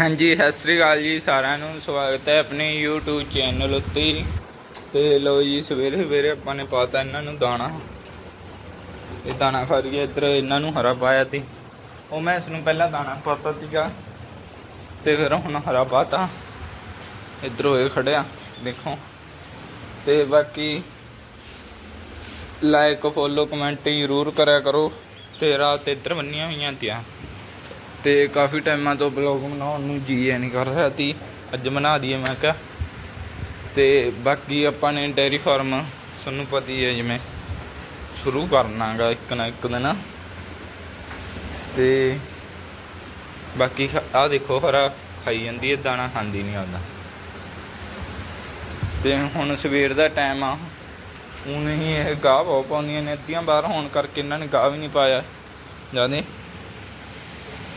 ਹਾਂਜੀ, ਸਤਿ ਸ੍ਰੀ ਅਕਾਲ ਜੀ ਸਾਰਿਆਂ ਨੂੰ। ਸਵਾਗਤ ਹੈ ਆਪਣੇ YouTube ਚੈਨਲ ਉੱਤੇ ਹੀ। ਤੇ ਲੋ ਜੀ, ਸਵੇਰੇ ਸਵੇਰੇ ਆਪਾਂ ਨੇ ਪਾਤਾ ਇਹਨਾਂ ਨੂੰ ਦਾਣਾ। ਇਹ ਦਾਣਾ ਖਾ ਰਹੀ ਇੱਧਰ ਇਹਨਾਂ ਨੂੰ ਹਰਾ ਪਾਇਆ ਤੀ ਉਹ ਮੈਂ ਇਸ ਨੂੰ ਪਹਿਲਾਂ ਦਾਣਾ ਪਾਤਾ ਸੀਗਾ। ਤੇ ਫਿਰ ਹੁਣ ਹਰਾ ਪਾਤਾ। ਇੱਧਰ ਹੋਏ ਖੜਿਆ, ਦੇਖੋ। ਤੇ ਬਾਕੀ ਲਾਈਕ ਫੋਲੋ ਕਮੈਂਟ ਜ਼ਰੂਰ ਕਰਿਆ ਕਰੋ। ਤੇ ਰਾਤ ਇੱਧਰ ਬੰਨੀਆਂ ਹੋਈਆਂ ਤੀਆਂ। ਤੇ ਕਾਫੀ ਟਾਈਮਾਂ ਤੋਂ ਬਲੌਗ ਬਣਾਉਣ ਨੂੰ ਜੀ ਐ ਨਹੀਂ ਕਰ ਰਿਹਾ ਤੀ ਅੱਜ ਬਣਾ ਦਈਏ ਮੈਂ ਕਿਹਾ। ਤੇ ਬਾਕੀ ਆਪਾਂ ਨੇ ਡੇਅਰੀ ਫਾਰਮ ਤੁਹਾਨੂੰ ਪਤਾ ਹੀ ਹੈ ਜਿਵੇਂ ਸ਼ੁਰੂ ਕਰਨਾਗਾ ਇੱਕ ਨਾ ਇੱਕ ਦਿਨ। ਤੇ ਬਾਕੀ ਆ ਦੇਖੋ ਹਰਾ ਖਾਈ ਜਾਂਦੀ ਹੈ, ਦਾਣਾ ਖਾਂਦੀ ਨਹੀਂ ਆਉਂਦਾ ਤੇ ਹੁਣ ਸਵੇਰ ਦਾ ਟਾਈਮ ਆ। ਹੁਣ ਹੀ ਇਹ ਗਾਹ ਬਹੁਤ ਪਾਉਂਦੀਆਂ ਨੇ, ਅੱਧੀਆਂ ਬਾਹਰ ਹੋਣ ਕਰਕੇ ਇਹਨਾਂ ਨੇ ਗਾਹ ਵੀ ਨਹੀਂ ਪਾਇਆ। ਜਾਨੇ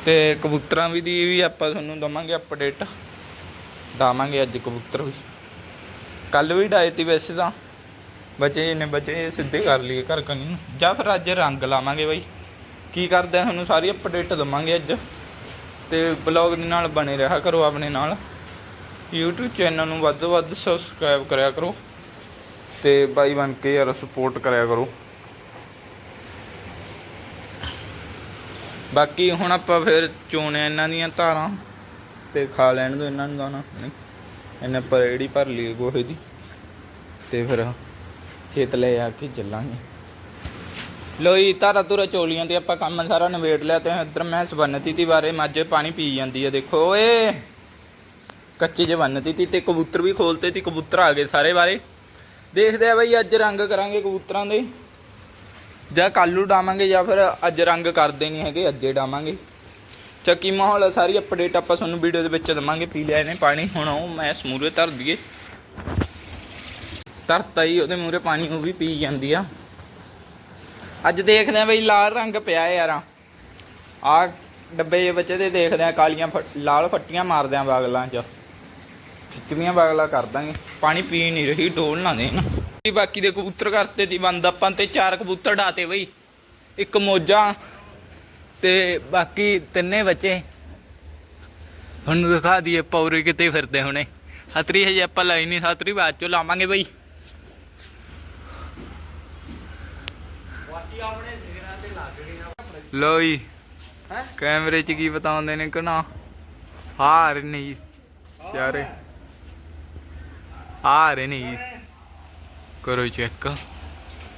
ਤੇ ਕਬੂਤਰਾਂ ਵੀ ਦੀ ਵੀ ਆਪਾਂ ਤੁਹਾਨੂੰ ਦਵਾਂਗੇ ਅਪਡੇਟ ਡਾਵਾਂਗੇ ਅੱਜ ਕਬੂਤਰ ਵੀ। ਕੱਲ ਵੀ ਡਾਏ ਤੀ ਵੈਸੇ ਤਾਂ। ਬਚੇ ਨੇ, ਬਚੇ ਸਿੱਧੇ ਕਰ ਲਈਏ ਘਰ ਕਨੀ ਨੂੰ। ਜਾਂ ਫਿਰ ਅੱਜ ਰੰਗ ਲਾਵਾਂਗੇ ਬਾਈ। ਕੀ ਕਰਦੇ ਤੁਹਾਨੂੰ ਸਾਰੀ ਅਪਡੇਟ ਦਵਾਂਗੇ ਅੱਜ। ਤੇ ਬਲੌਗ ਦੇ ਨਾਲ ਬਣੇ ਰਿਹਾ ਕਰੋ ਆਪਣੇ ਨਾਲ। YouTube ਚੈਨਲ ਨੂੰ ਵੱਧ ਤੋਂ ਵੱਧ ਸਬਸਕ੍ਰਾਈਬ ਕਰਿਆ ਕਰੋ। ਤੇ ਬਾਈ ਬਣ ਕੇ ਯਾਰ ਸਪੋਰਟ ਕਰਿਆ ਕਰੋ। ਬਾਕੀ ਹੁਣ ਆਪਾਂ ਫਿਰ ਚੋਣਿਆ ਇਹਨਾਂ ਦੀਆਂ ਧਾਰਾਂ ਤੇ ਖਾ ਲੈਣ ਦੋ ਇਹਨਾਂ ਨੂੰ ਦਾਣਾ ਨਹੀਂ ਇਹਨੇ ਪਰੇੜੀ ਭਰ ਲਈ ਗੋਹੇ ਦੀ ਤੇ ਫਿਰ ਖੇਤ ਲੈ ਆ ਕੇ ਚੱਲਾਂਗੇ। ਲੋਈ ਧਾਰਾ ਧੁਰਾ ਚੋਲੀਆਂ ਤੇ ਆਪਾਂ ਕੰਮ ਸਾਰਾ ਨਿਬੇੜ ਲਿਆ ਤੇ ਇੱਧਰ ਮੈਂ ਸਬੰਨਤੀ ਤੀ ਬਾਰੇ ਮੱਝ ਪਾਣੀ ਪੀ ਜਾਂਦੀ ਹੈ, ਦੇਖੋ ਓਏ। ਕੱਚੇ ਜੇ ਬੰਨਤੀ ਤੀ ਤੇ ਕਬੂਤਰ ਵੀ ਖੋਲਤੇ ਤੀ ਕਬੂਤਰ ਆ ਗਏ ਸਾਰੇ ਬਾਰੇ ਦੇਖਦੇ ਆ ਬਈ ਅੱਜ ਰੰਗ ਕਰਾਂਗੇ ਕਬੂਤਰਾਂ ਦੇ। ਜਾਂ ਕੱਲ੍ਹ ਡਾਵਾਂਗੇ ਜਾਂ ਫਿਰ ਅੱਜ ਰੰਗ ਕਰਦੇ ਨਹੀਂ ਹੈਗੇ, ਅੱਜੇ ਡਾਵਾਂਗੇ। ਚੱਕੀ ਮਾਹੌਲ ਸਾਰੀ ਅਪਡੇਟ ਆਪਾਂ ਤੁਹਾਨੂੰ ਵੀਡੀਓ ਦੇ ਵਿੱਚ ਦਵਾਂਗੇ, ਪੀ ਲਿਆ ਇਹਨੇ ਪਾਣੀ, ਹੁਣ ਉਹ ਮੈਂ ਸਮੂਰੇ ਧਰ ਦਈਏ। ਧਰਤਾ ਹੀ, ਉਹਦੇ ਮੂਰੇ ਪਾਣੀ, ਉਹ ਵੀ ਪੀ ਜਾਂਦੀ ਆ। ਅੱਜ ਦੇਖਦੇ ਆ ਬਈ ਲਾਲ ਰੰਗ ਪਿਆ ਯਾਰ। ਆ ਡੱਬੇ ਜਿਹੇ ਬੱਚੇ ਦੇ ਦੇਖਦੇ ਆ, ਕਾਲੀਆਂ ਲਾਲ ਫੱਟੀਆਂ ਮਾਰਦੇ ਆ ਬਾਗਲਾਂ 'ਚ। ਖਿੱਚਵੀਆਂ ਬਾਗਲਾ ਕਰ ਦਾਂਗੇ। ਪਾਣੀ ਪੀ ਨਹੀਂ ਰਹੀ ਡੋਲ ਨਾ ਦੇਣ। ਜੀ ਬਾਕੀ ਦੇ ਕਬੂਤਰ ਕਰਤੇ ਦੀ ਬੰਦ ਆਪਾਂ ਤੇ ਚਾਰ ਕਬੂਤਰ ਢਾਤੇ ਬਈ। ਇੱਕ ਮੋਜਾ ਤੇ ਬਾਕੀ ਤਿੰਨੇ ਬੱਚੇ। ਹੁਣ ਦਿਖਾ ਦਈਏ ਪੌਰੇ ਕਿਤੇ ਫਿਰਦੇ ਹੁਣੇ। ਹਤਰੀ ਹਜੇ ਆਪਾਂ ਲਾਈ ਨਹੀਂ ਹਤਰੀ ਬਾਅਦ ਚੋਂ ਲਾਵਾਂਗੇ ਬਈ। ਲੋ ਜੀ। ਕੈਮਰੇ 'ਚ ਕੀ ਬਤਾਉਂਦੇ ਨੇ ਕਿ ਨਾ ਹਾਰ ਨਹੀਂ ਆ ਰਹੇ ਨਹੀਂ ਕਰੋ ਚੈੱਕ।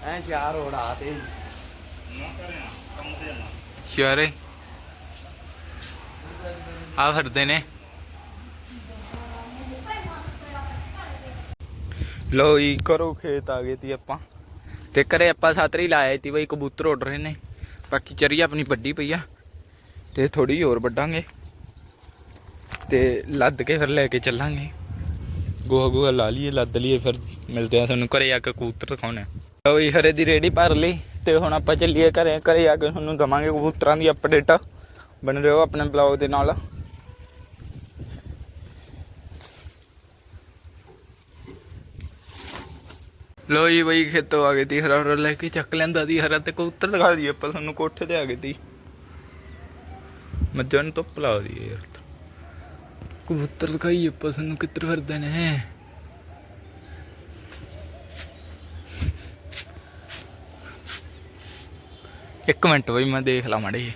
ਐ ਚਾਰ ਉਡਾ ਤੇ। ਚਾਰੇ। ਆ ਫਿਰਦੇ ਨੇ। ਲੋ ਜੀ ਕਰੋ ਖੇਤ ਆ ਗਏ ਤੀ ਆਪਾਂ। ਤੇ ਘਰੇ ਆਪਾਂ ਸਾਤਰੀ ਲਾਏ ਤੀ ਬਈ ਕਬੂਤਰ ਉੱਡ ਰਹੇ ਨੇ। ਬਾਕੀ ਚਰੀ ਆਪਣੀ ਵੱਡੀ ਪਈ ਆ। ਤੇ ਥੋੜੀ ਹੋਰ ਵੱਡਾਂਗੇ ਤੇ ਲੱਦ ਕੇ ਫਿਰ ਲੈ ਕੇ ਚੱਲਾਂਗੇ। ਗੋਹਾ ਗੋਹਾ ਲਾ ਲਈਏ, ਲੱਦ ਲਈਏ, ਫਿਰ ਮਿਲਦੇ ਆ ਤੁਹਾਨੂੰ। ਘਰੇ ਆ ਕੇ ਕਬੂਤਰ ਦਿਖਾਉਣੇ ਲਓ ਜੀ, ਹਰੇ ਦੀ ਰੇੜੀ ਭਰ ਲਈ ਤੇ ਹੁਣ ਆਪਾਂ ਚੱਲੀਏ ਘਰੇ। ਘਰੇ ਆ ਕੇ ਤੁਹਾਨੂੰ ਦਵਾਂਗੇ ਕਬੂਤਰਾਂ ਦੀ ਅਪਡੇਟ ਬਣ ਰਹੋ ਆਪਣੇ ਬਲੌਗ ਦੇ ਨਾਲ। ਲੋ ਜੀ, ਬਈ ਖੇਤੋਂ ਆ ਗਏ ਤੀ, ਹਰਾ ਹਰਾ ਲੈ ਕੇ ਚੱਕ ਲੈਂਦਾ ਦੀ ਹਰਾ ਤੇ ਕਬੂਤਰ ਲਗਾ ਦਈਏ ਆਪਾਂ, ਤੁਹਾਨੂੰ ਕੋਠੇ ਤੇ ਆ ਗਏ ਤੀ। ਮੱਝਾਂ ਨੂੰ ਧੁੱਪ ਲਾ ਦਈਏ ਯਾਰ। ਕਬੂਤਰ ਦਿਖਾਈਏ ਆਪਾਂ, ਸਾਨੂੰ ਕਿੱਧਰ ਫਿਰਦੇ ਨੇ? ਇੱਕ ਮਿੰਟ ਬਈ, ਮੈਂ ਦੇਖ ਲਾ ਮਾੜੇ ਜਿਹੇ।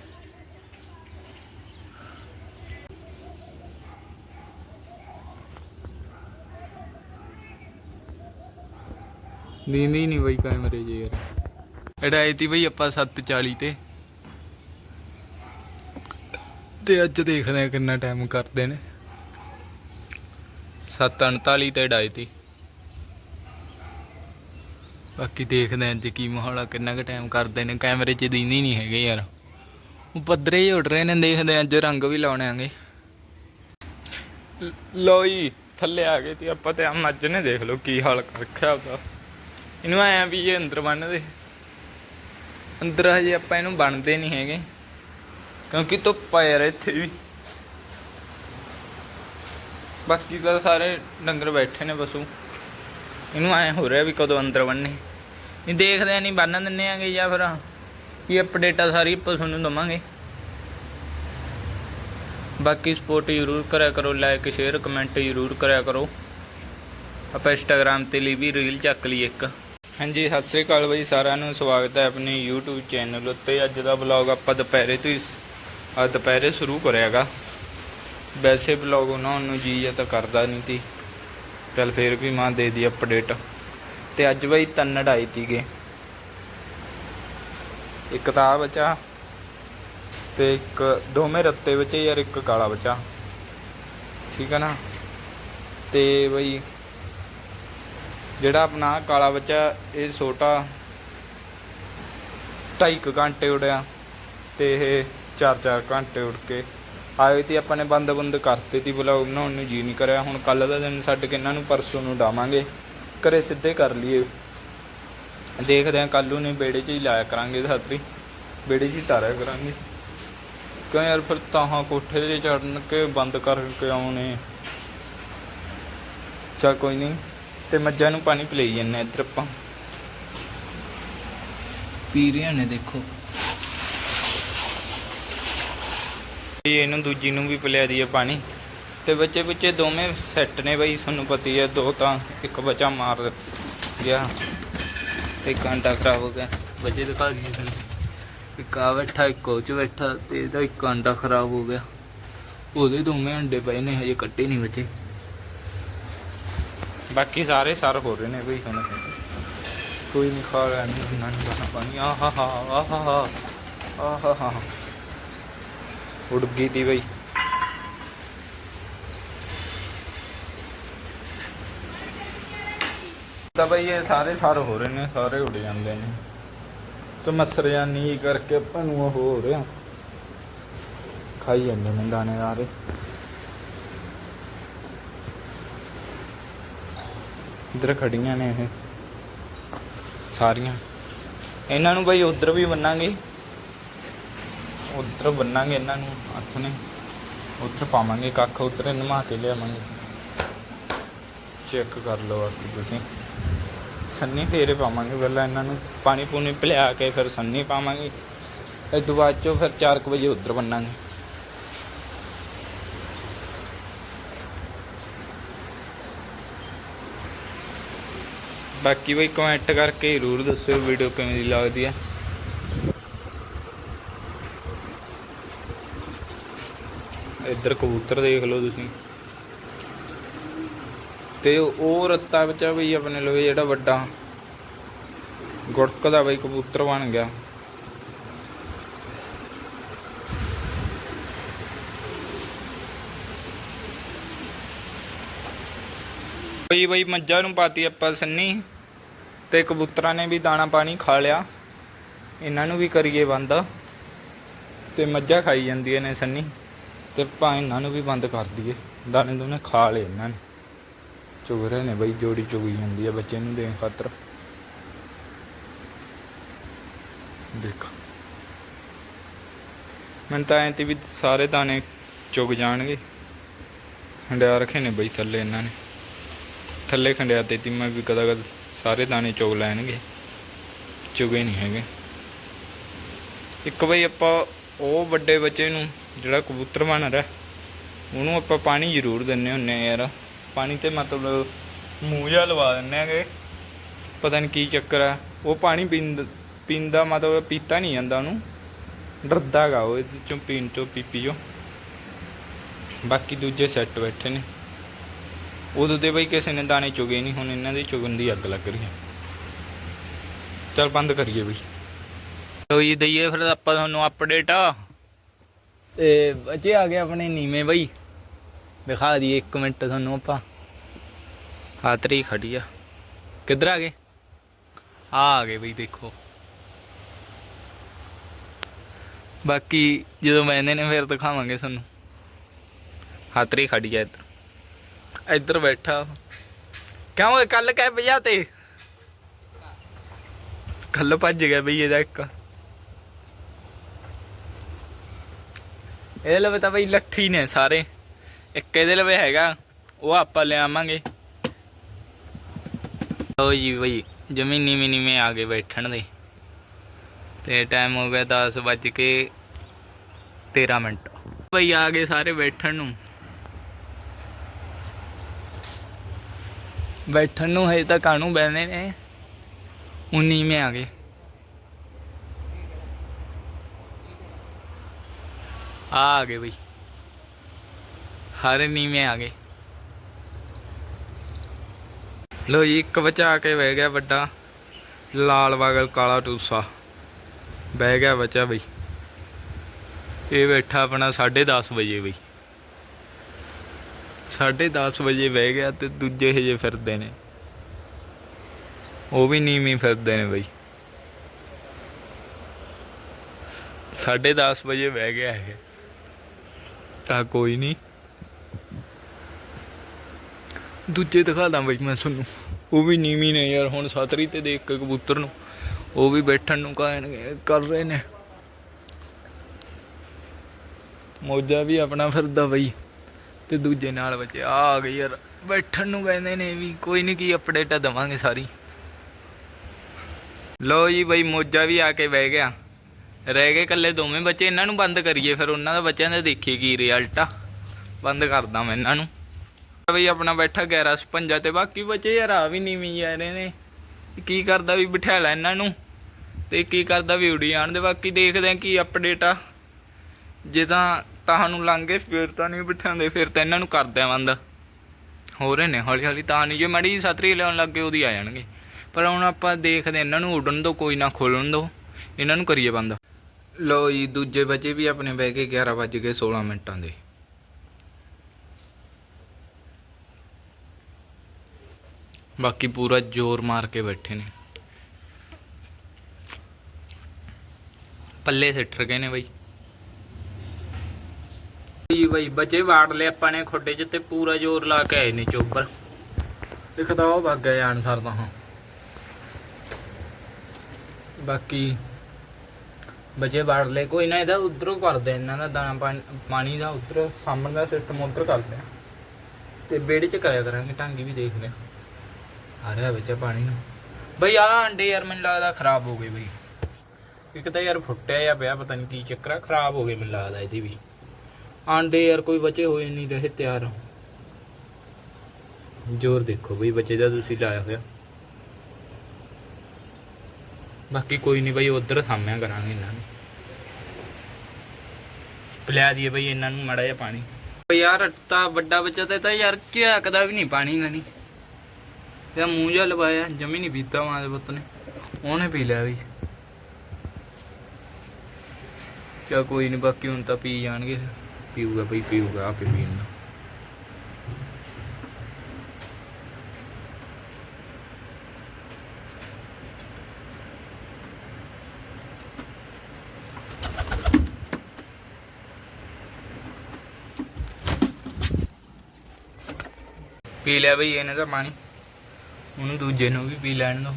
ਨਹੀਂ ਬਈ ਕੈਮਰੇ ਜੇ ਯਾਰ। ਅੜਾਈ ਤੀ ਬਈ ਆਪਾਂ 7:40 ਤੇ। ਤੇ ਅੱਜ ਦੇਖਦੇ ਆ ਕਿੰਨਾ ਟਾਈਮ ਕਰਦੇ ਨੇ। 7:39 ਤੇ ਅੜਾਈ ਤੀ। ਬਾਕੀ ਦੇਖਦੇ ਆ ਅੱਜ ਕੀ ਮਾਹੌਲ ਆ, ਕਿੰਨਾ ਕੁ ਟਾਈਮ ਕਰਦੇ ਨੇ। ਕੈਮਰੇ 'ਚ ਦਿੰਦੀ ਨਹੀਂ ਹੈਗੇ ਯਾਰ। ਉਹ ਪੱਧਰੇ ਹੀ ਉੱਡ ਰਹੇ ਨੇ, ਦੇਖਦੇ ਆ ਅੱਜ ਰੰਗ ਵੀ ਲਾਉਣੇ ਆਂਗੇ। ਲੋ ਜੀ, ਥੱਲੇ ਆ ਗਏ ਤੇ ਆਪਾਂ ਤੇ ਆ ਮੱਝ ਨੇ ਦੇਖ ਲਓ ਕੀ ਹਾਲ ਕਰ ਰੱਖਿਆ ਉਹਦਾ। ਇਹਨੂੰ ਆਇਆ ਵੀ ਇਹ ਅੰਦਰ ਬੰਨ ਦੇ। ਅੰਦਰ ਹਜੇ ਆਪਾਂ ਇਹਨੂੰ ਬਣਦੇ ਨਹੀਂ ਹੈਗੇ, ਕਿਉਂਕਿ ਧੁੱਪ ਆ ਯਾਰ ਇੱਥੇ ਵੀ। ਬਾਕੀ ਤਾਂ ਸਾਰੇ ਡੰਗਰ ਬੈਠੇ ਨੇ ਪਸ਼ੂ। ਇਹਨੂੰ ਐ ਹੋ ਰਿਹਾ ਵੀ ਕਦੋਂ ਅੰਦਰ ਬੰਨੇ। ਨਹੀਂ ਦੇਖਦੇ ਨਹੀਂ ਬੰਨ ਦਿੰਨੇ ਆਂਗੇ ਜਾਂ ਫਿਰ ਇਹ ਅਪਡੇਟਾਂ ਸਾਰੀ ਪਸ਼ੂ ਨੂੰ ਦਵਾਂਗੇ। ਬਾਕੀ ਸਪੋਰਟ ਜ਼ਰੂਰ ਕਰਿਆ ਕਰੋ ਲਾਈਕ ਸ਼ੇਅਰ ਕਮੈਂਟ ਜ਼ਰੂਰ ਕਰਿਆ ਕਰੋ। ਆਪਾਂ ਇੰਸਟਾਗ੍ਰam ਤੇ ਲਈ ਵੀ ਰੀਲ ਚੱਕ ਲਈ ਇੱਕ। ਹਾਂਜੀ, ਸਤਿ ਸ੍ਰੀ ਅਕਾਲ ਬਈ, ਸਾਰਿਆਂ ਨੂੰ ਸਵਾਗਤ ਹੈ ਆਪਣੇ YouTube ਚੈਨਲ ਉੱਤੇ। ਅੱਜ ਦਾ ਵਲੌਗ ਆਪਾਂ ਦੁਪਹਿਰੇ ਤੋਂ ਹੀ ਦੁਪਹਿਰੇ ਸ਼ੁਰੂ ਕਰਿਆਗਾ। ਵੈਸੇ ਵਲੌਗ ਉਹਨਾਂ ਨੂੰ ਜੀ ਜਾਂ ਤਾਂ ਕਰਦਾ ਨਹੀਂ ਤੀ। ਚੱਲ ਫੇਰ ਵੀ ਮਾਂ ਦੇ ਦੀ ਅਪਡੇਟ ਤੇ ਅੱਜ ਬਈ ਤੰਨੜ ਆਈ ਤੀਗੇ। ਇੱਕ ਤਾਂ ਬਚਾ ਤੇ ਇੱਕ ਦੋਵੇਂ ਰੱਤੇ ਬਚੇ ਯਾਰ, ਇੱਕ ਕਾਲਾ ਬਚਾ। ਠੀਕ ਹੈ ਨਾ? ਤੇ ਬਈ ਜਿਹੜਾ ਆਪਣਾ ਕਾਲਾ ਬੱਚਾ, ਇਹ ਛੋਟਾ ਢਾਈ ਕੁ ਘੰਟੇ ਉੜਿਆ ਤੇ ਇਹ ਚਾਰ ਚਾਰ ਘੰਟੇ ਉੜ ਕੇ ਆਏ ਤੇ ਆਪਾਂ ਨੇ ਬੰਦ ਬੰਦ ਕਰਤੇ ਤੀ ਵਲੌਗ ਬਣਾਉਣ ਨੂੰ ਜੀ ਨਹੀਂ ਕਰਿਆ। ਹੁਣ ਕੱਲ ਦਾ ਦਿਨ ਛੱਡ ਕੇ ਇਹਨਾਂ ਨੂੰ ਪਰਸੋਂ ਨੂੰ ਡਾਵਾਂਗੇ। ਘਰੇ ਸਿੱਧੇ ਕਰ ਲਈਏ। ਦੇਖਦੇ ਆਂ ਕੱਲੂ ਨੇ ਬੇੜੇ 'ਚ ਹੀ ਲਾਇਆ ਕਰਾਂਗੇ ਸਾਤਰੀ ਬੇੜੇ 'ਚ ਹੀ ਤਾਰਿਆ ਕਰਾਂਗੇ। ਕਿਉਂ ਯਾਰ ਫਿਰ ਤਾਹਾਂ ਕੋਠੇ 'ਤੇ ਚੜਨ ਕੇ ਬੰਦ ਕਰਕੇ ਆਉਣੇ? ਚਲ ਕੋਈ ਨਹੀਂ, ਤੇ ਮੱਝਾਂ ਨੂੰ ਪਾਣੀ ਪਿਲਾਈ ਜੰਨੇ ਇੱਧਰ ਆਪਾਂ। ਪੀ ਰਹੀਆਂ ਨੇ ਦੇਖੋ। ਇਹ ਇਹਨੂੰ ਦੂਜੀ ਨੂੰ ਵੀ ਪਿਲਾ ਦਈਏ ਪਾਣੀ। ਤੇ ਬੱਚੇ ਬੱਚੇ ਦੋਵੇਂ ਸੈੱਟ ਨੇ ਬਈ ਤੁਹਾਨੂੰ ਪਤਾ ਹੀ ਹੈ ਦੋ ਤਾਂ ਇੱਕ ਬੱਚਾ ਮਾਰ ਗਿਆ ਤੇ ਇੱਕ ਘੰਟਾ ਖਰਾਬ ਹੋ ਗਿਆ। ਬੱਚੇ ਦਿਖਾ ਦਈਏ ਤੁਹਾਨੂੰ ਇੱਕ ਆ ਬੈਠਾ ਇੱਕ ਉਹ 'ਚ ਬੈਠਾ ਤੇ ਇਹਦਾ ਇੱਕ ਅੰਡਾ ਖਰਾਬ ਹੋ ਗਿਆ। ਉਹਦੇ ਦੋਵੇਂ ਅੰਡੇ ਪਏ ਨੇ ਹਜੇ ਕੱਟੇ ਨਹੀਂ ਬੱਚੇ। ਬਾਕੀ ਸਾਰੇ ਸਰ ਹੋ ਰਹੇ ਨੇ ਬਈ ਹੁਣ। ਕੋਈ ਨਹੀਂ ਖਾ ਰਿਹਾ ਨਹੀਂ ਨਾ ਪਾਣੀ। ਆਹ ਹਾ ਆਹ ਹਾ ਹਾ ਆਹ ਹਾ। ਹਾ ਗਈ ਤੀ ਬਈ। ਤਾਂ ਬਈ ਇਹ ਸਾਰੇ ਸਰ ਹੋ ਰਹੇ ਨੇ, ਸਾਰੇ ਉੱਡ ਜਾਂਦੇ ਨੇ। ਤੇ ਮੱਛਰ ਜਾਨੀ ਕਰਕੇ ਆਪਾਂ ਨੂੰ ਉਹ ਹੋ ਰਿਹਾ ਖਾਈ ਜਾਂਦੇ ਨੇ ਦਾਣੇਦਾਰ। ਇਧਰ ਖੜੀਆਂ ਨੇ ਇਹ ਸਾਰੀਆਂ। ਇਹਨਾਂ ਨੂੰ ਬਈ ਉਧਰ ਵੀ ਬੰਨਾਂਗੇ। ਉਧਰ ਬੰਨਾਂਗੇ ਇਹਨਾਂ ਨੂੰ, ਹੱਥ ਨੇ। ਉੱਧਰ ਪਾਵਾਂਗੇ ਕੱਖ, ਉੱਧਰ ਨਮਾ ਕੇ ਲਿਆਵਾਂਗੇ। ਚੈੱਕ ਕਰ ਲਓ ਬਾਕੀ ਤੁਸੀਂ। ਸੰਨੀ ਤੇਰੇ ਪਾਵਾਂਗੇ ਪਹਿਲਾਂ ਇਹਨਾਂ ਨੂੰ। ਪਾਣੀ ਪੂਣੀ ਪਿਲਾ ਕੇ ਫਿਰ ਸੰਨੀ ਪਾਵਾਂਗੇ। ਇਸ ਤੋਂ ਬਾਅਦ ਚੋਂ ਫਿਰ 4 ਵਜੇ ਉੱਧਰ ਬੰਨਾਂਗੇ। ਬਾਕੀ ਬਈ ਕਮੈਂਟ ਕਰਕੇ ਜ਼ਰੂਰ ਦੱਸਿਓ ਵੀਡੀਓ ਕਿਵੇਂ ਦੀ ਲੱਗਦੀ ਹੈ। ਇੱਧਰ ਕਬੂਤਰ ਦੇਖ ਲਓ ਤੁਸੀਂ। ਤੇ ਉਹ ਰੱਤਾ ਵਿੱਚ ਬਈ ਆਪਣੇ ਲਵੇ ਜਿਹੜਾ ਵੱਡਾ। ਗੁੜਕ ਦਾ ਬਈ ਕਬੂਤਰ ਬਣ ਗਿਆ। ਬਈ ਬਈ ਮੱਝਾਂ ਨੂੰ ਪਾਤੀ ਆਪਾਂ ਸੰਨੀ। ਤੇ ਕਬੂਤਰਾਂ ਨੇ ਵੀ ਦਾਣਾ ਪਾਣੀ ਖਾ ਲਿਆ। ਇਹਨਾਂ ਨੂੰ ਵੀ ਕਰੀਏ ਬੰਦ। ਤੇ ਮੱਝਾਂ ਖਾਈ ਜਾਂਦੀਆਂ ਨੇ ਸੰਨੀ। ਤੇ ਆਪਾਂ ਇਹਨਾਂ ਨੂੰ ਵੀ ਬੰਦ ਕਰ ਦਈਏ। ਦਾਣੇ ਦੋਨੇ ਖਾ ਲਏ ਇਹਨਾਂ ਨੇ। ਚੁਗ ਰਹੇ ਨੇ ਬਈ, ਜੋੜੀ ਚੁਗੀ ਜਾਂਦੀ ਹੈ ਬੱਚੇ ਨੂੰ ਦੇਣ ਖਾਤਰ। ਦੇਖ। ਮੈਂ ਤਾਂ ਐਂ ਤੇ ਵੀ ਸਾਰੇ ਦਾਣੇ ਚੁਗ ਜਾਣਗੇ। ਖੰਡਿਆ ਰੱਖੇ ਨੇ ਬਈ ਥੱਲੇ ਇਹਨਾਂ ਨੇ। ਥੱਲੇ ਖੰਡਿਆ ਤੇ ਤੀ ਮੈਂ ਵੀ ਕਦਾ ਕਦ ਸਾਰੇ ਦਾਣੇ ਚੁਗ ਲੈਣਗੇ। ਚੁਗੇ ਨਹੀਂ ਹੈਗੇ। ਇੱਕ ਬਈ ਆਪਾਂ ਉਹ ਵੱਡੇ ਬੱਚੇ ਨੂੰ ਜਿਹੜਾ ਕਬੂਤਰ ਬਣ ਹੈ ਉਹਨੂੰ ਆਪਾਂ ਪਾਣੀ ਜ਼ਰੂਰ ਦਿੰਨੇ ਹੁੰਨੇ ਆ ਯਾਰ। ਪਾਣੀ ਤੇ ਮਤਲਬ ਮੂੰਹ ਜਿਹਾ ਲਵਾ ਦਿੰਨੇ ਆਗੇ ਪਤਾ ਨਹੀਂ ਕੀ ਚੱਕਰ ਆ, ਉਹ ਪਾਣੀ ਪੀਂਦ, ਪੀਂਦਾ ਮਤਲਬ ਪੀਤਾ ਨਹੀਂ ਜਾਂਦਾ ਉਹਨੂੰ। ਡਰਦਾ ਗਾ ਉਹ ਇਹਦੇ ਚੋਂ ਪੀਣ ਤੋਂ ਪੀਪੀ ਚੋਂ। ਬਾਕੀ ਦੂਜੇ ਸੈੱਟ ਬੈਠੇ ਨੇ। ਉਦੋਂ ਤੇ ਬਈ ਕਿਸੇ ਨੇ ਦਾਣੇ ਚੁਗੇ ਨਹੀਂ ਹੁਣ ਇਹਨਾਂ ਦੀ ਚੁਗਣ ਦੀ ਅੱਗ ਲੱਗ ਰਹੀ ਹੈ। ਚਲ ਬੰਦ ਕਰੀਏ ਬਈ। ਲੋ ਜੀ ਦਈਏ ਫਿਰ ਆਪਾਂ ਤੁਹਾਨੂੰ ਅਪਡੇਟ ਤੇ ਬੱਚੇ ਆ ਗਏ ਆਪਣੇ ਨੀਵੇਂ ਬਈ। ਦਿਖਾ ਦਈਏ 1 ਮਿੰਟ ਤੁਹਾਨੂੰ ਆਪਾਂ। ਹਾਤਰੀ ਖੜੀ ਆ। ਕਿੱਧਰ ਆ ਗਏ? ਆ ਆ ਗਏ ਬਈ, ਦੇਖੋ। ਬਾਕੀ ਜਦੋਂ ਮੈਨੇ ਨੇ ਫਿਰ ਦਿਖਾਵਾਂਗੇ ਤੁਹਾਨੂੰ। ਹਾਤਰੀ ਖੜੀ ਆ ਇੱਧਰ। ਇੱਧਰ ਬੈਠਾ ਕਿਉਂ ਕੱਲ ਕਹਿ ਵਜਾ ਤੇ ਕੱਲ ਭੱਜ ਗਿਆ ਬਈ ਇਹਦਾ ਇੱਕ। ਇਹਦੇ ਲਵੇ ਤਾਂ ਬਈ ਲੱਠੀ ਨੇ ਸਾਰੇ। ਇੱਕ ਇਹਦੇ ਲਵੇ ਹੈਗਾ, ਉਹ ਆਪਾਂ ਲਿਆਵਾਂਗੇ। ਲਓ ਜੀ ਬਈ, ਜਮੀਨੀ ਨੀਵੇਂ ਨੀਵੇਂ ਆ ਗਏ ਬੈਠਣ ਦੇ। ਤੇ ਟਾਈਮ ਹੋ ਗਿਆ 10 ਵੱਜ ਕੇ 13 ਮਿੰਟ। ਬਈ ਆ ਗਏ ਸਾਰੇ ਬੈਠਣ ਨੂੰ। ਬੈਠਣ ਨੂੰ ਹਜੇ ਤਾਂ ਕਾਣੂ ਬੈਠਦੇ ਨੇ? ਉਨੀ ਮੇ ਆ ਗਏ। ਆ ਆ ਗਏ ਬਈ। ਹਰ ਨੀਵੇਂ ਆ ਗਏ। ਲੋ ਜੀ, ਇੱਕ ਬਚਾ ਕੇ ਬਹਿ ਗਿਆ ਵੱਡਾ। ਲਾਲ ਵਾਗਲ ਕਾਲਾ ਟੂਸਾ। ਬਹਿ ਗਿਆ ਬੱਚਾ ਬਈ। ਇਹ ਬੈਠਾ ਆਪਣਾ 10:30 ਵਜੇ ਬਈ। 10:30 ਵਜੇ ਬਹਿ ਗਿਆ ਤੇ ਦੂਜੇ ਹਜੇ ਫਿਰਦੇ ਨੇ। ਉਹ ਵੀ ਨੀਵੀਂ ਫਿਰਦੇ ਨੇ ਬਈ। 10:30 ਵਜੇ ਬਹਿ ਗਿਆ ਹੈ ਤਾਂ ਕੋਈ ਨਹੀਂ ਦੂਜੇ ਦਿਖਾਦਾ ਬਈ ਮੈਂ ਤੁਹਾਨੂੰ। ਉਹ ਵੀ ਨੀਵੀਂ ਨੇ ਯਾਰ, ਹੁਣ ਸਤਰੀ ਤੇ ਦੇਖ ਕੇ ਕਬੂਤਰ ਨੂੰ। ਉਹ ਵੀ ਬੈਠਣ ਨੂੰ ਕਹਿਣ ਕਰ ਰਹੇ ਨੇ। ਮੋਜਾ ਵੀ ਆਪਣਾ ਫਿਰਦਾ ਬਈ। ਤੇ ਦੂਜੇ ਨਾਲ ਬਚੇ ਆ ਆ ਗਏ ਯਾਰ। ਬੈਠਣ ਨੂੰ ਕਹਿੰਦੇ ਨੇ ਵੀ ਕੋਈ ਨਹੀਂ ਕੀ ਅਪਡੇਟ ਦਵਾਂਗੇ ਸਾਰੀ। ਲੋ ਜੀ ਬਈ, ਮੋਜਾ ਵੀ ਆ ਕੇ ਬਹਿ ਗਿਆ। ਰਹਿ ਗਏ ਇਕੱਲੇ ਦੋਵੇਂ ਬੱਚੇ, ਇਹਨਾਂ ਨੂੰ ਬੰਦ ਕਰੀਏ ਫਿਰ, ਉਹਨਾਂ ਦਾ ਬੱਚਿਆਂ ਦਾ ਦੇਖੀਏ ਕੀ ਰਿਜ਼ਲਟ ਆ। ਬੰਦ ਕਰਦਾ ਮੈਂ ਇਹਨਾਂ ਨੂੰ। ਬਈ ਆਪਣਾ ਬੈਠਾ 1155 ਤੇ, ਬਾਕੀ ਬੱਚੇ ਯਾਰ ਆ ਵੀ ਨੀਵੀਂ ਜਾ ਰਹੇ ਨੇ। ਕੀ ਕਰਦਾ ਵੀ ਬਿਠਾ ਲੈ ਇਹਨਾਂ ਨੂੰ, ਤੇ ਕੀ ਕਰਦਾ ਵੀ ਉਡੀ ਆਣ ਦੇ, ਬਾਕੀ ਦੇਖਦੇ ਆ ਕੀ ਅਪਡੇਟ ਆ। ਜੇ ਤਾਂ ਤੁਹਾਨੂੰ ਲੰਘੇ, ਫਿਰ ਤਾਂ ਨਹੀਂ ਬਿਠਾਉਂਦੇ, ਫਿਰ ਤਾਂ ਇਹਨਾਂ ਨੂੰ ਕਰਦੇ ਆ ਬੰਦ। ਹੋ ਰਹੇ ਨੇ ਹੌਲੀ ਹੌਲੀ ਤਾਂ ਨਹੀਂ, ਜੇ ਮੜੀ ਜਿਹੀ ਸਤਰੀ ਲਿਆਉਣ ਲੱਗੇ ਉਹਦੀ ਆ ਜਾਣਗੇ। ਪਰ ਹੁਣ ਆਪਾਂ ਦੇਖਦੇ ਇਹਨਾਂ ਨੂੰ ਉੱਡਣ ਦੋ, ਕੋਈ ਨਾ ਖੋਲਣ ਦੋ, ਇਹਨਾਂ ਨੂੰ ਕਰੀਏ ਬੰਦ। ਲੋ ਜੀ ਦੂਜੇ ਬੱਚੇ ਵੀ ਆਪਣੇ ਬਹਿ ਕੇ 11 ਵੱਜ ਕੇ 16 ਮਿੰਟਾਂ ਦੇ। ਬਾਕੀ ਪੂਰਾ ਜ਼ੋਰ ਮਾਰ ਕੇ ਬੈਠੇ ਨੇ। ਪੱਲੇ ਸਿੱਟਰ ਗਏ ਨੇ ਬਈ। ਜੀ ਬਈ ਬੱਚੇ ਵਾੜ ਲਏ ਆਪਾਂ ਨੇ ਖੁੱਡੇ 'ਚ ਤੇ ਪੂਰਾ ਜ਼ੋਰ ਲਾ ਕੇ ਆਏ ਨੇ ਚੋਬਰ। ਦਿਖਦਾ ਉਹ ਵਗ ਗਿਆ ਜਾਨ ਸਰਦਾ ਹਾਂ। ਬਾਕੀ ਬਚੇ ਵੜ ਲਏ ਕੋਈ ਨਾ ਇਹਦਾ ਉਧਰੋਂ ਕਰਦੇ ਇਹਨਾਂ ਦਾ ਦਾਣਾ ਪਾਣੀ- ਦਾ ਉਧਰ ਸਾਹਮਣੇ ਦਾ ਸਿਸਟਮ ਉਧਰ ਕਰਦੇ ਆ ਤੇ ਬੇੜੇ 'ਚ ਕਰਿਆ ਕਰਾਂਗੇ ਟਾਂਗੀ ਵੀ ਦੇਖ ਲਿਆ। ਆ ਰਿਹਾ ਬੱਚਾ ਪਾਣੀ ਨੂੰ। ਬਈ ਆ ਅੰਡੇ ਯਾਰ ਮੈਨੂੰ ਲੱਗਦਾ ਖਰਾਬ ਹੋ ਗਏ ਬਈ। ਇੱਕ ਤਾਂ ਯਾਰ ਫੁੱਟਿਆ ਜਾਂ ਪਿਆ, ਪਤਾ ਨਹੀਂ ਕੀ ਚੱਕਰ ਆ, ਖਰਾਬ ਹੋ ਗਏ ਮੈਨੂੰ ਲੱਗਦਾ ਇਹਦੇ ਵੀ। ਆਂਡੇ ਯਾਰ ਕੋਈ ਬਚੇ ਹੋਏ ਨਹੀਂ ਰਹੇ ਤਿਆਰ। ਜ਼ੋਰ ਦੇਖੋ ਬਈ, ਬਚੇ ਦਾ ਤੁਸੀਂ ਲਾਇਆ ਹੋਇਆ। ਬਾਕੀ ਕੋਈ ਨਹੀਂ ਬਈ, ਉਧਰ ਸਾਹਮਿਆ ਕਰਾਂਗੇ ਇਹਨਾਂ ਨੂੰ। ਪਿਲਾ ਦਈਏ ਬਈ ਇਹਨਾਂ ਨੂੰ ਮੜਾ ਜਿਹਾ ਪਾਣੀ। ਯਾਰ, ਤਾਂ ਵੱਡਾ ਬੱਚਾ ਤੇ ਤਾਂ ਯਾਰ ਝਾਕਦਾ ਵੀ ਨਹੀਂ ਪਾਣੀ ਗਣੀ ਤੇ ਮੂੰਹ ਜਿਹਾ ਲਵਾਇਆ, ਜਮੀ ਨਹੀਂ ਪੀਤਾ ਮਾਂ ਦੇ ਪੁੱਤ ਨੇ। ਉਹਨੇ ਪੀ ਲਿਆ ਵੀ। ਚਾ ਕੋਈ ਨਹੀਂ ਬਾਕੀ ਹੁਣ ਤਾਂ ਪੀ ਜਾਣਗੇ। ਪੀਊਗਾ ਬਈ, ਪੀਊਗਾ, ਆਪੇ ਪੀਣ ਪੀ ਲਿਆ ਬਈ, ਇਹਨੇ ਤਾਂ ਪਾਣੀ। ਉਹਨੂੰ ਦੂਜੇ ਨੂੰ ਵੀ ਪੀ ਲੈਣ ਦੋ।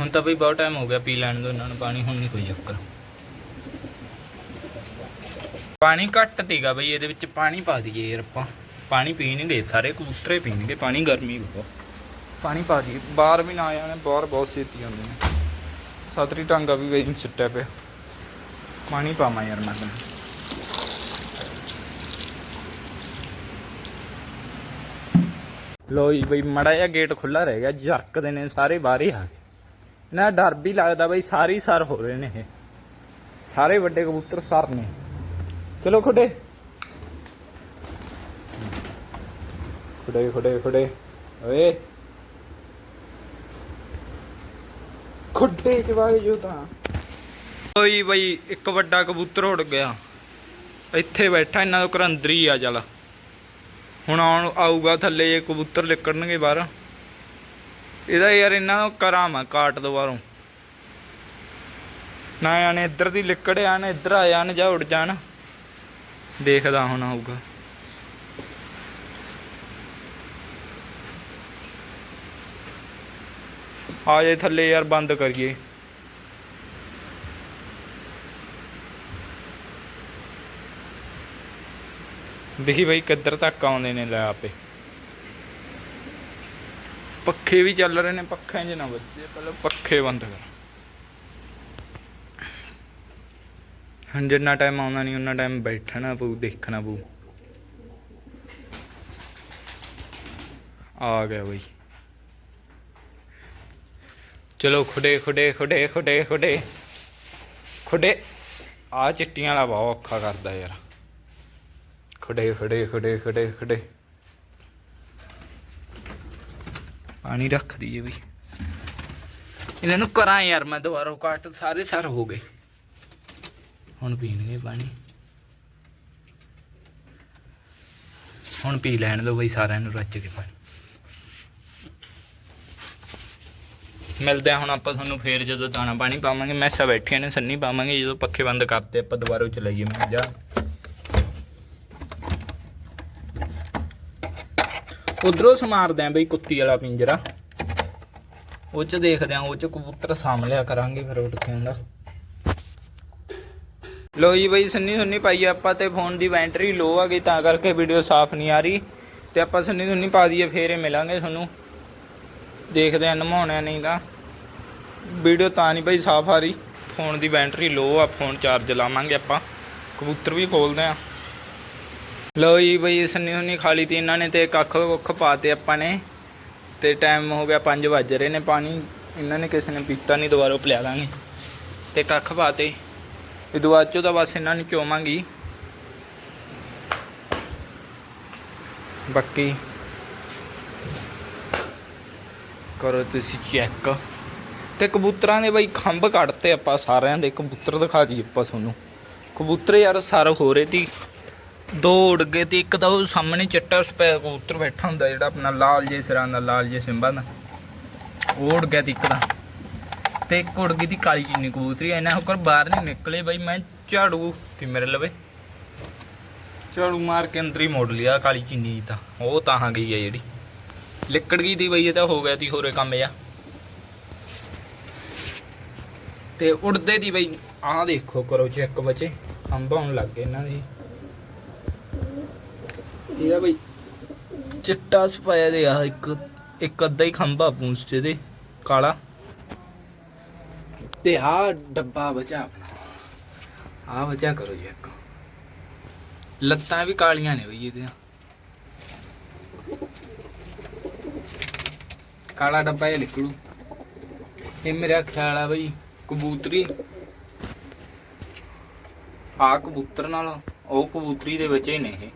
ਹੁਣ ਤਾਂ ਬਈ ਬਹੁਤ ਟਾਈਮ ਹੋ ਗਿਆ ਪੀ ਲੈਣ ਦੋ ਇਹਨਾਂ ਨੂੰ ਪਾਣੀ, ਹੁਣ ਨਹੀਂ ਕੋਈ ਚੱਕਰ। ਪਾਣੀ ਘੱਟ ਤੀਗਾ ਬਈ, ਇਹਦੇ ਵਿੱਚ ਪਾਣੀ ਪਾ ਦਈਏ ਯਾਰ ਆਪਾਂ। ਪਾਣੀ ਪੀਣਗੇ ਸਾਰੇ ਕਬੂਤਰੇ ਪੀਣਗੇ, ਪਾਣੀ ਗਰਮੀ ਬਹੁਤ। ਪਾਣੀ ਪਾ ਦਈਏ। ਬਾਹਰ ਵੀ ਨਾ ਆ ਜਾਣੇ ਬਾਹਰ ਬਹੁਤ ਛੇਤੀ ਆਉਂਦੇ ਨੇ। ਸਤਰੀ ਟਾਂਗਾ ਵੀ ਵੇਜਿੰਗ ਸਿੱਟਿਆ ਪਿਆ। ਪਾਣੀ ਪਾਵਾਂ ਯਾਰ ਮੈਂ ਤੈਨੂੰ ਲੋ ਜੀ, ਬਈ ਮੜਾ ਜਿਹਾ ਗੇਟ ਖੁੱਲਾ ਰਹਿ ਗਿਆ ਜਰਕਦੇ ਨੇ ਸਾਰੇ ਬਾਹਰ ਹੀ ਆ ਗਏ। ਨਾ, ਡਰ ਵੀ ਲੱਗਦਾ ਬਈ ਸਾਰੇ ਸਰ ਹੋ ਰਹੇ ਨੇ ਇਹ। ਸਾਰੇ ਵੱਡੇ ਕਬੂਤਰ ਸਰ ਨੇ। ਚਲੋ ਖੁੱਡੇ। ਖੁੱਡੇ ਖੁੱਡੇ ਖੁੱਡੇ। ਓਏ। ਖੁੱਡੇ ਚ ਵਾਗੇ ਜੋ ਤਾਂ ਓਏ ਬਈ, ਇੱਕ ਵੱਡਾ ਕਬੂਤਰ ਉੱਡ ਗਿਆ। ਇੱਥੇ ਬੈਠਾ, ਇਹਨਾਂ ਦੇ ਘਰ ਅੰਦਰ ਹੀ ਆ, ਚਲ। ਹੁਣ ਆਉਣ ਆਊਗਾ ਥੱਲੇ ਜੇ ਕਬੂਤਰ ਲਿਕੜਨਗੇ ਬਾਹਰ। ਇਹਦਾ ਯਾਰ ਇਹਨਾਂ ਨੂੰ ਕਰਾਂ ਮੈਂ ਕਾਟ ਦੋ ਬਾਹਰੋਂ। ਨਾ ਆਣੇ ਇੱਧਰ ਦੀ ਲਿਕੜ ਆਣ ਇੱਧਰ ਆ ਜਾਣ ਜਾਂ ਉੱਡ ਜਾਣ। ਦੇਖਦਾ ਹੁਣ ਆਊਗਾ। ਆ ਜੇ ਥੱਲੇ ਯਾਰ ਬੰਦ ਕਰੀਏ। ਦੇਖੀ ਬਾਈ ਕਿੱਧਰ ਤੱਕ ਆਉਂਦੇ ਨੇ ਲੈ ਆਪੇ। ਪੱਖੇ ਵੀ ਚੱਲ ਰਹੇ ਨੇ, ਪੱਖਿਆਂ 'ਚ ਨਾ ਵੱਜੇ ਪਹਿਲਾਂ ਪੱਖੇ ਬੰਦ ਕਰ। ਹੁਣ ਜਿੰਨਾ ਟਾਈਮ ਆਉਂਦਾ ਨਹੀਂ ਉਹਨਾਂ ਟਾਈਮ ਬੈਠਣਾ ਪਊ, ਦੇਖਣਾ ਪਊ। ਆ ਗਿਆ ਬਈ। ਚਲੋ ਖੁਡੇ ਖੁਡੇ ਖੁਡੇ ਖੁਡੇ ਖੁਡੇ। ਖੁਡੇ। ਆ ਚਿੱਟੀਆਂ ਵਾਲਾ ਬਹੁਤ ਔਖਾ ਕਰਦਾ ਯਾਰ। ਖੜੇ ਖੜੇ ਖੜੇ ਖੜੇ ਖੁੱਡੇ ਪਾਣੀ ਰੱਖ ਦਈਏ ਬਈ ਇਹਨਾਂ ਨੂੰ ਕਰਾਂ ਯਾਰ ਮੈਂ ਦੁਬਾਰਾ ਕੱਟ, ਸਾਰੇ ਸਰ ਹੋ ਗਏ। ਹੁਣ ਪੀਣਗੇ ਪਾਣੀ। ਹੁਣ ਪੀ ਲੈਣ ਦਿਓ ਬਈ ਸਾਰਿਆਂ ਨੂੰ ਰੱਜ ਕੇ ਪਾਣੀ। ਮਿਲਦੇ ਹੁਣ ਆਪਾਂ ਤੁਹਾਨੂੰ ਫੇਰ ਜਦੋਂ ਦਾਣਾ ਪਾਣੀ ਪਾਵਾਂਗੇ। ਮੈਸਾਂ ਬੈਠੀਆਂ ਨੇ, ਸੰਨੀ ਪਾਵਾਂਗੇ। ਜਦੋਂ ਪੱਖੇ ਬੰਦ ਕਰਤੇ, ਆਪਾਂ ਦੁਬਾਰਾ ਚਲਾਈਏ। ਮੈਂ ਜਾ ਉਧਰੋਂ ਸਮਾਰਦੇ ਆ ਬਈ ਕੁੱਤੀ ਵਾਲਾ ਪਿੰਜਰਾ। ਉਹ ਚ ਦੇਖਦੇ ਆ, ਉਹ ਚ ਕਬੂਤਰ ਸਾਂਭ ਲਿਆ ਕਰਾਂਗੇ ਫਿਰ ਉੱਡ ਕੇ ਆਉਂਦਾ ਲੋ ਜੀ ਬਈ ਸੰਨੀ ਸੁੰਨੀ ਪਾਈ ਆਪਾਂ ਤੇ ਫੋਨ ਦੀ ਬੈਟਰੀ ਲੋ ਆ ਗਈ, ਤਾਂ ਕਰਕੇ ਵੀਡੀਓ ਸਾਫ਼ ਨਹੀਂ ਆ ਰਹੀ। ਤੇ ਆਪਾਂ ਸੰਨੀ ਸੁੰਨੀ ਪਾ ਦਈਏ, ਫੇਰ ਮਿਲਾਂਗੇ ਤੁਹਾਨੂੰ। ਦੇਖਦੇ ਆ ਨਮਾਉਣਿਆ ਨਹੀਂ ਤਾਂ। ਵੀਡੀਓ ਤਾਂ ਨਹੀਂ ਭਾਈ ਸਾਫ਼ ਆ ਰਹੀ। ਫੋਨ ਦੀ ਬੈਟਰੀ ਲੋ ਆ, ਫੋਨ ਚਾਰਜ ਲਾਵਾਂਗੇ ਆਪਾਂ। ਕਬੂਤਰ ਵੀ ਖੋਲਦੇ ਆ। ਲੋ ਜੀ ਬਈ ਸੰਨੀ ਸੁੰਨੀ ਖਾ ਲਈ ਤੀ ਇਹਨਾਂ ਨੇ ਤੇ ਕੱਖ ਕੁੱਖ ਪਾਤੇ ਆਪਾਂ ਨੇ। ਤੇ ਟਾਈਮ ਹੋ ਗਿਆ 5 ਵੱਜ ਰਹੇ ਨੇ ਪਾਣੀ। ਇਹਨਾਂ ਨੇ ਕਿਸੇ ਨੇ ਪੀਤਾ ਨਹੀਂ ਦੁਬਾਰਾ ਪਿਲਾ ਦਾਂਗੇ। ਤੇ ਕੱਖ ਪਾਤੇ ਇਹ ਦੁਆ ਚੋਂ ਤਾਂ ਬਸ ਇਹਨਾਂ ਨੂੰ ਚੋਵਾਂਗੀ। ਬਾਕੀ ਕਰੋ ਤੁਸੀਂ ਚੈੱਕ ਤੇ ਕਬੂਤਰਾਂ ਦੇ ਬਈ ਖੰਭ ਕੱਢਤੇ ਆਪਾਂ ਸਾਰਿਆਂ ਦੇ। ਕਬੂਤਰ ਦਿਖਾ ਦਈਏ ਆਪਾਂ ਤੁਹਾਨੂੰ। ਕਬੂਤਰ ਯਾਰ ਸਰ ਹੋ ਰਹੇ ਤੀ। ਦੋ ਉੜ ਗਏ ਤੇ ਇੱਕ ਤਾਂ ਉਹ ਸਾਹਮਣੇ ਚਿੱਟਾ ਸਪੈ ਕਬੂਤਰ ਬੈਠਾ ਹੁੰਦਾ ਜਿਹੜਾ ਆਪਣਾ ਲਾਲ ਜੇ ਸਿਰਾਂ ਦਾ, ਲਾਲ ਜੇ ਸਿੰਬਾਂ ਦਾ। ਉਹ ਉੜ ਗਿਆ ਤੇ ਇੱਕ ਦਾ ਤੇ ਇੱਕ ਉੜ ਗਈ ਦੀ ਕਾਲੀ ਚੀਨੀ ਕਬੂਤਰੀ, ਇਹਨਾਂ ਹੋਕਰ ਬਾਹਰ ਨਹੀਂ ਨਿਕਲੇ ਬਈ, ਮੈਂ ਝਾੜੂ ਤੇ ਮੇਰੇ ਲਵੇ। ਝਾੜੂ ਮਾਰ ਕੇ ਅੰਦਰ ਹੀ ਮੋੜ ਲਿਆ ਕਾਲੀ ਚੀਨੀ ਤਾਂ। ਉਹ ਤਾਂ ਗਈ ਆ ਜਿਹੜੀ। ਲਿਕੜ ਗਈ ਦੀ ਬਈ, ਇਹ ਤਾਂ ਹੋ ਗਿਆ ਤੀ ਹੋਰੇ ਕੰਮ ਆ ਤੇ ਉੜਦੇ ਦੀ ਬਈ, ਆਹ ਦੇਖੋ ਕਰੋ ਚੈੱਕ ਬੱਚੇ ਖੰਭ ਆਉਣ ਲੱਗ ਗਏ ਇਹਨਾਂ ਦੀ। ਇਹ ਬਈ, ਚਿੱਟਾ ਸਪਾਇਆ ਦੇ ਆ, ਇੱਕ ਇੱਕ ਅੱਧਾ ਹੀ ਖੰਭਾ ਪੂੰਛ ਚ ਦੇ ਕਾਲਾ। ਤੇ ਆ ਡੱਬਾ ਬਚਾ। ਆ ਬਚਾ ਕਰੋ ਜੀ ਇੱਕ। ਲੱਤਾਂ ਵੀ ਕਾਲੀਆਂ ਨੇ ਬਈ ਇਹਦੀਆਂ। ਕਾਲਾ ਡੱਬਾ ਇਹ ਨਿਕਲੂ। ਇਹ ਮੇਰਾ ਖਿਆਲ ਆ ਬਈ, ਕਬੂਤਰੀ। ਆ ਕਬੂਤਰ ਨਾਲ, ਉਹ ਕਬੂਤਰੀ ਦੇ ਵਿੱਚ ਹੀ ਨੇ ਇਹ।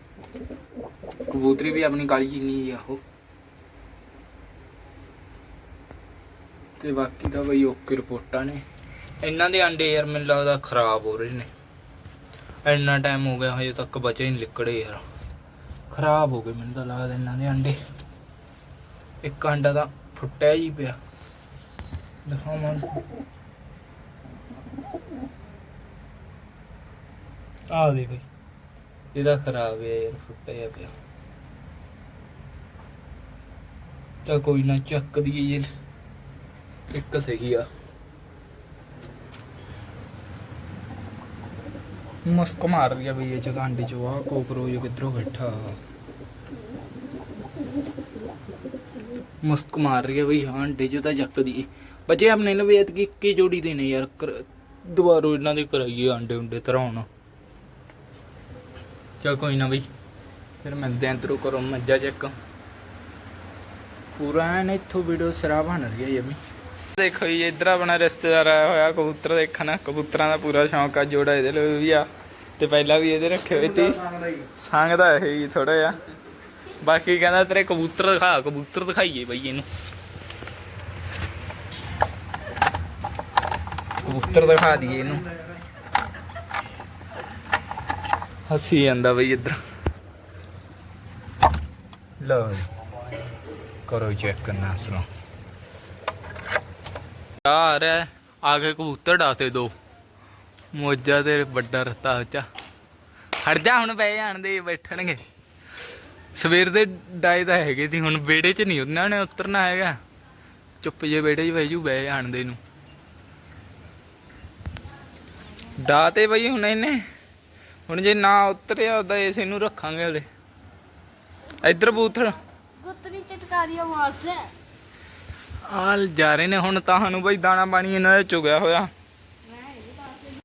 ਕਬੂਤਰੀ ਵੀ ਆਪਣੀ ਕਾਲੀ ਚੀਨੀ ਆ ਉਹ। ਤੇ ਬਾਕੀ ਤਾਂ ਬਈ ਓਕੇ ਰਿਪੋਰਟਾਂ ਨੇ। ਇਹਨਾਂ ਦੇ ਅੰਡੇ ਯਾਰ ਮੈਨੂੰ ਲੱਗਦਾ ਖਰਾਬ ਹੋ ਰਹੇ ਨੇ। ਇੰਨਾ ਟਾਈਮ ਹੋ ਗਿਆ, ਹਜੇ ਤੱਕ ਬਚੇ ਨਹੀਂ ਲਿਕੜੇ ਯਾਰ। ਖਰਾਬ ਹੋ ਗਏ ਮੈਨੂੰ ਤਾਂ ਲੱਗਦਾ ਇਹਨਾਂ ਦੇ ਅੰਡੇ। ਇੱਕ ਅੰਡਾ ਤਾਂ ਫੁੱਟਿਆ ਹੀ ਪਿਆ। ਦਿਖਾਵਾਂ। ਆ ਦੇ ਬਈ। ਇਹਦਾ ਖਰਾਬ ਹੈ ਯਾਰ, ਫੁੱਟਿਆ ਪਿਆ। ਤਾਂ ਕੋਈ ਨਾ ਚੱਕ ਦਈਏ ਯਾਰ ਇੱਕ ਸਹੀ ਆ। ਮੁਸਕ ਮਾਰ ਰਹੀ ਆ ਬਈ ਇਹ ਜਗ੍ਹਾ ਚੋਂ। ਆ ਕੋਕਰੋਚ ਕਿੱਧਰੋਂ ਬੈਠਾ? ਮੁਸਕ ਮਾਰ ਰਹੀ ਆ ਬਈ, ਹਾਂ ਅੰਡੇ ਚੋਂ ਤਾਂ ਚੱਕਦੀ ਬੱਚੇ, ਆਪਣੇ ਨੂੰ ਵੇਤ ਕੀ ਇੱਕੇ ਜੋੜੀ ਦੇਣੇ ਯਾਰ। ਦੁਬਾਰੋ ਇਹਨਾਂ ਦੇ ਕਰਾਈਏ ਅੰਡੇ ਉਂਡੇ ਧਰਾਉਣ। ਚਲ ਕੋਈ ਨਾ ਬਈ, ਫਿਰ ਮਿਲਦੇ ਆਂ ਤੇਰੇ ਕਰੋ ਮੱਜਾ ਚੱਕ। ਪੂਰਾ ਐਨ ਇੱਥੋਂ ਵੀਡੀਓ ਸਿਰਾ ਬਣ ਰਹੀ ਹੈ ਯਮੀ। ਦੇਖੋ ਜੀ, ਇੱਧਰ ਆਪਣਾ ਰਿਸ਼ਤੇਦਾਰ ਆਇਆ ਹੋਇਆ, ਕਬੂਤਰ ਦੇਖਣ। ਕਬੂਤਰਾਂ ਦਾ ਪੂਰਾ ਸ਼ੌਂਕ ਆ, ਜੋੜਾ ਇਹਦੇ ਲਈ ਵੀ ਆ। ਤੇ ਪਹਿਲਾਂ ਵੀ ਇਹਦੇ ਰੱਖੇ ਹੋਏ ਸੀ। ਸੰਗਦਾ ਇਹ ਹੀ ਥੋੜਾ ਜਿਹਾ। ਬਾਕੀ ਕਹਿੰਦਾ ਤੇਰੇ ਕਬੂਤਰ ਦਿਖਾ, ਕਬੂਤਰ ਦਿਖਾਈਏ ਬਈ ਇਹਨੂੰ। ਕਬੂਤਰ ਦਿਖਾ ਦਈਏ ਇਹਨੂੰ। ਹੱਸੀ ਜਾਂਦਾ ਬਈ ਇੱਧਰ। ਲਓ ਕਰੋ ਚੈੱਕ ਕਰਨਾ ਸੁਣੋ ਆਗੇ ਕਬੂਤਰ ਡਾਤੇ ਦੋ। ਮੋਜਾ ਤੇ ਵੱਡਾ ਰਤਾ ਉੱਚਾ। ਹਟ ਜਾ ਹੁਣ ਬਹਿ ਜਾਣ ਦੇ, ਬੈਠਣਗੇ। ਸਵੇਰ ਦੇ ਡਾਏ ਤਾਂ ਹੈਗੇ ਸੀ, ਹੁਣ ਵਿਹੜੇ 'ਚ ਨਹੀਂ ਉਹਨਾਂ ਨੇ ਉਤਰਨਾ ਹੈਗਾ। ਚੁੱਪ ਜੇ ਵਿਹੜੇ 'ਚ ਬਹਿ ਜੂ, ਬਹਿ ਜਾਣ ਦੇ ਨੂੰ ਡਾਤੇ ਬਈ ਹੁਣ ਇਹਨੇ। ਹੁਣ ਜੇ ਨਾ ਉਤਰਿਆ ਉਹਦਾ ਇਸ ਨੂੰ ਰੱਖਾਂਗੇ ਹਲੇ। ਇੱਧਰ ਬੂਥਰ ਗੁੱਤਰੀ ਚਟਕਾਰੀਆਂ ਮਾਰਦੇ ਆਲ ਜਾ ਰਹੇ ਨੇ ਹੁਣ ਤਾਂ ਸਾਨੂੰ ਬਈ ਦਾਣਾ ਪਾਣੀ ਇਹਨਾਂ ਦਾ ਚੁਗਿਆ ਹੋਇਆ।